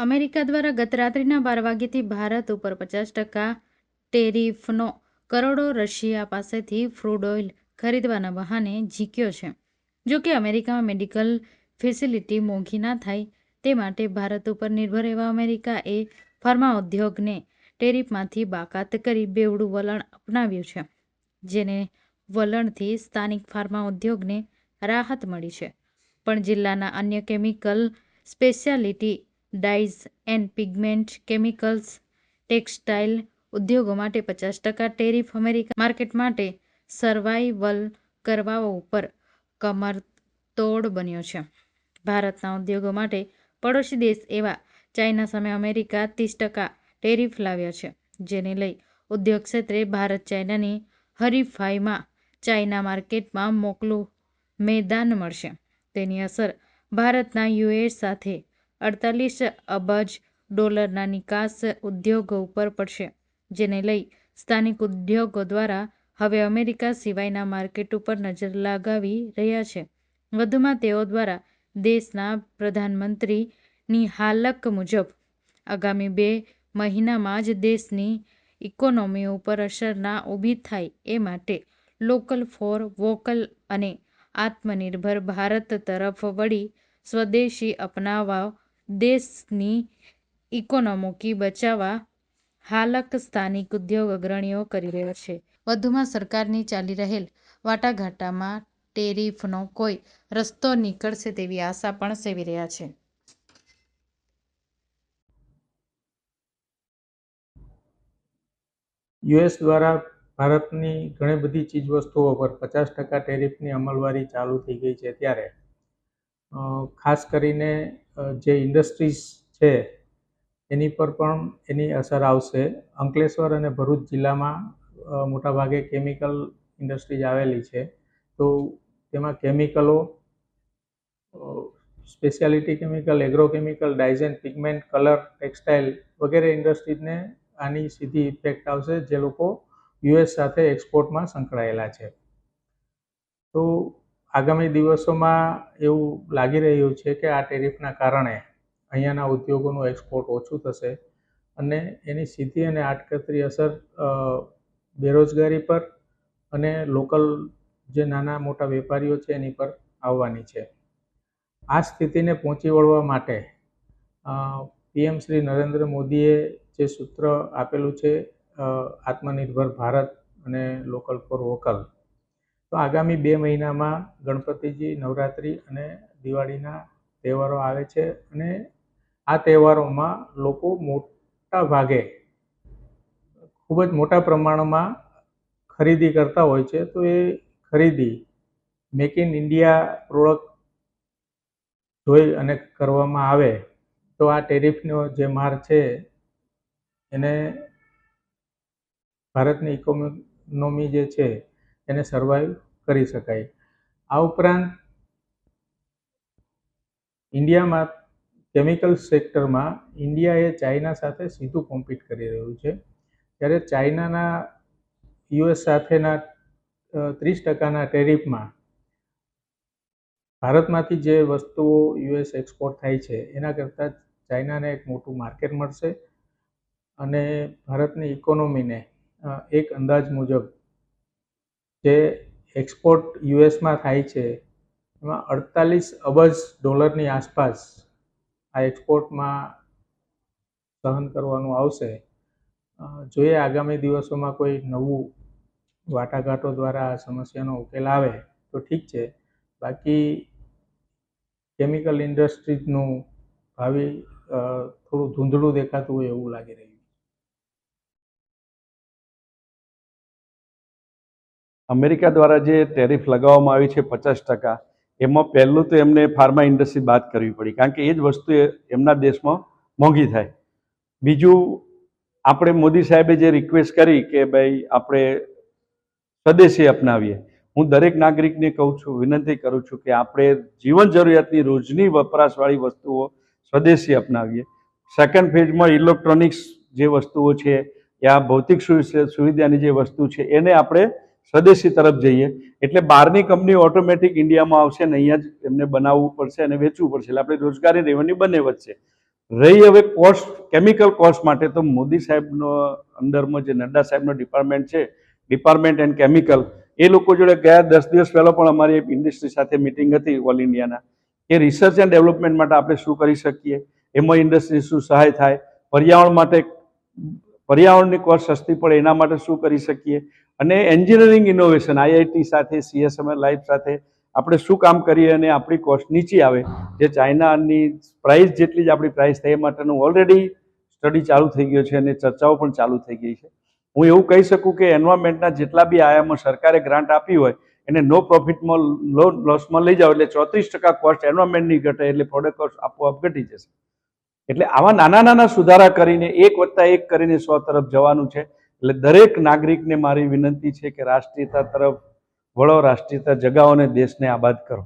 America દ્વારા ગત રાત્રિના બાર વાગ્યેથી ભારત ઉપર પચાસ ટકા ટેરિફનો કરોડો રશિયા પાસેથી ફ્રૂડ ઓઇલ ખરીદવાના બહાને ઝીક્યો છે. જો કે અમેરિકામાં મેડિકલ ફેસિલિટી મોંઘી ના થાય તે માટે ભારત ઉપર નિર્ભર એવા અમેરિકાએ ફાર્મા ઉદ્યોગને ટેરિફમાંથી બાકાત કરી બેવડું વલણ અપનાવ્યું છે, જેને વલણથી સ્થાનિક ફાર્મા ઉદ્યોગને રાહત મળી છે. પણ જિલ્લાના અન્ય chemical speciality dyes and pigment chemicals textile ઉદ્યોગો માટે પચાસ ટકા ટેરિફ અમેરિકા માર્કેટ માટે સર્વાઇવલ કરવા ઉપર કમરતોડ બન્યો છે. ભારતના ઉદ્યોગો માટે પડોશી દેશ એવા ચાઇના સામે અમેરિકા ત્રીસ ટકા ટેરિફ લાવ્યા છે, જેને લઈ ઉદ્યોગ ક્ષેત્રે ભારત ચાઇનાની હરીફાઈમાં ચાઇના માર્કેટમાં મોકલું મેદાન મળશે. તેની અસર ભારતના યુએસ સાથે અડતાલીસ અબજ ડોલરના નિકાસ ઉદ્યોગો ઉપર પડશે, જેને લઈ સ્થાનિક ઉદ્યોગો દ્વારા હવે અમેરિકા સિવાયના માર્કેટ ઉપર નજર લગાવી રહ્યા છે. વધુમાં તેઓ દ્વારા દેશના પ્રધાનમંત્રીની હાલક મુજબ, આગામી બે મહિનામાં જ દેશની ઇકોનોમી ઉપર અસર ના ઊભી થાય એ માટે લોકલ ફોર વોકલ અને આત્મનિર્ભર ભારત તરફ વળી સ્વદેશી અપનાવવા દેશની ઇકોનોમી બચાવવા હાલક સ્થાનિક ઉદ્યોગ અગ્રણીઓ કરી રહ્યા છે. વધુમાં સરકારની ચાલી રહેલ વાટાઘાટામાં ટેરિફનો કોઈ રસ્તો નીકળશે તેવી આશા પણ સેવી રહ્યા છે. યુએસ દ્વારા ભારતની ઘણી બધી ચીજવસ્તુઓ પર પચાસ ટકા ટેરિફની અમલવારી ચાલુ થઈ ગઈ છે ત્યારે. ખાસ કરીને જે ઇન્ડસ્ટ્રીઝ છે, એની પર પણ એની અસર આવશે. અંકલેશ્વર અને ભરૂચ જિલ્લામાં મોટાભાગે કેમિકલ ઇન્ડસ્ટ્રીઝ આવેલી છે. તો તેમાં કેમિકલો speciality chemical, agrochemical dyes and pigment, colour, textile વગેરે ઇન્ડસ્ટ્રીઝને આની સીધી ઇફેક્ટ આવશે, જે લોકો યુએસ સાથે એક્સપોર્ટમાં સંકળાયેલા છે. તો આગામી દિવસોમાં એવું લાગી રહ્યું છે કે આ ટેરિફના કારણે અહીંયાના ઉદ્યોગોનું એક્સપોર્ટ ઓછું થશે અને એની સીધી અને આડકતરી અસર બેરોજગારી પર અને લોકલ જે નાના મોટા વેપારીઓ છે એની પર આવવાની છે. આ સ્થિતિને પહોંચી વળવા માટે પીએમ શ્રી નરેન્દ્ર મોદીએ જે સૂત્ર આપેલું છે આત્મનિર્ભર ભારત અને લોકલ ફોર વોકલ તો આગામી બે મહિનામાં ગણપતિજી નવરાત્રિ અને દિવાળીના તહેવારો આવે છે અને આ તહેવારોમાં લોકો મોટા ભાગે ખૂબ જ મોટા પ્રમાણમાં ખરીદી કરતા હોય છે. તો એ ખરીદી મેક ઇન ઇન્ડિયા પ્રોડક્ટ જોઈ અને કરવામાં આવે તો આ ટેરિફનો જે માર છે એને ભારતની ઇકોનોમી જે છે એને સર્વાઈવ કરી શકાય. આ ઉપરાંત ઇન્ડિયામાં કેમિકલ સેક્ટરમાં ઇન્ડિયા એ ચાઇના સાથે સીધું કોમ્પિટ કરી રહ્યું છે. ત્યારે ચાઇનાના યુએસ સાથેના ત્રીસ ટકાના ટેરિફમાં ભારતમાંથી જે વસ્તુઓ યુએસ એક્સપોર્ટ થાય છે, એના કરતાં ચાઇનાને એક મોટું માર્કેટ મળશે અને ભારતની ઇકોનોમીને એક અંદાજ મુજબ જે એક્સપોર્ટ યુએસમાં થાય છે, એમાં અડતાલીસ અબજ ડોલરની આસપાસ આ એક્સપોર્ટમાં સહન કરવાનું આવશે. જોઈએ આગામી દિવસોમાં કોઈ નવું વાટાઘાટો દ્વારા આ સમસ્યાનો ઉકેલ આવે તો ઠીક છે. બાકી કેમિકલ ઇન્ડસ્ટ્રીઝનું ભાવિ થોડું ધૂંધળું દેખાતું હોય એવું લાગી રહ્યું અમેરિકા દ્વારા જે ટેરિફ લગાવવામાં આવી છે પચાસ ટકા, એમાં પહેલું તો એમને ફાર્મા ઇન્ડસ્ટ્રી બાદ કરવી પડી, કારણ કે એ જ વસ્તુ એમના દેશમાં મોંઘી થાય. બીજું, આપણે મોદી સાહેબે જે રિક્વેસ્ટ કરી કે ભાઈ આપણે સ્વદેશી અપનાવીએ, હું દરેક નાગરિકને કહું છું, વિનંતી કરું છું કે આપણે જીવન જરૂરિયાતની રોજની વપરાશવાળી વસ્તુઓ સ્વદેશી અપનાવીએ. સેકન્ડ ફેઝમાં ઇલેક્ટ્રોનિક્સ જે વસ્તુઓ છે, યા ભૌતિક સુવિ- સુવિધાની જે વસ્તુ છે, એને આપણે સ્વદેશી તરફ જઈએ. એટલે બહારની કંપની ઓટોમેટિક ઇન્ડિયામાં આવશે અને અહીંયા જ એમને બનાવવું પડશે અને વેચવું પડશે. એટલે આપણે રોજગારી રેવન્યુ બંને વધશે. રહી હવે કોસ્ટ, કેમિકલ કોસ્ટ માટે તો મોદી સાહેબનો અંદરમાં જે નડ્ડા સાહેબનો ડિપાર્ટમેન્ટ છે, ડિપાર્ટમેન્ટ એન્ડ કેમિકલ, એ લોકો જોડે ગયા દસ દિવસ પહેલાં પણ અમારી એક ઇન્ડસ્ટ્રી સાથે મિટિંગ હતી ઓલ ઇન્ડિયાના. એ રિસર્ચ એન્ડ ડેવલપમેન્ટ માટે આપણે શું કરી શકીએ? એમાં ઇન્ડસ્ટ્રી શું સહાય થાય? પર્યાવરણ માટે, પર્યાવરણની કોસ્ટ સસ્તી પડે એના માટે શું કરી શકીએ? અને એન્જિનિયરિંગ ઇનોવેશન, આઈઆઈટી સાથે, સીએસએમએલ લાઈફ સાથે આપણે શું કામ કરીએ અને આપણી કોસ્ટ નીચી આવે, જે ચાઇનાની પ્રાઇસ જેટલી જ આપણી પ્રાઇસ થાય, એ માટેનું ઓલરેડી સ્ટડી ચાલુ થઈ ગયો છે અને ચર્ચાઓ પણ ચાલુ થઈ ગઈ છે. હું એવું કહી શકું કે એન્વાયરમેન્ટના જેટલા બી આયામો સરકારે ગ્રાન્ટ આપી હોય, એને નો પ્રોફિટમાં લો લોસમાં લઈ જાઓ એટલે ચોત્રીસ ટકા કોસ્ટ એન્વાયરમેન્ટની ઘટે એટલે પ્રોડક્ટ કોસ્ટ આપોઆપ ઘટી જશે. એટલે આવા નાના નાના સુધારા કરીને એક વત્તા એક કરીને સો તરફ જવાનું છે. એટલે દરેક નાગરિકને મારી વિનંતી છે કે રાષ્ટ્રીયતા તરફ વળો રાષ્ટ્રીયતા જગાવો અને દેશને આબાદ કરો.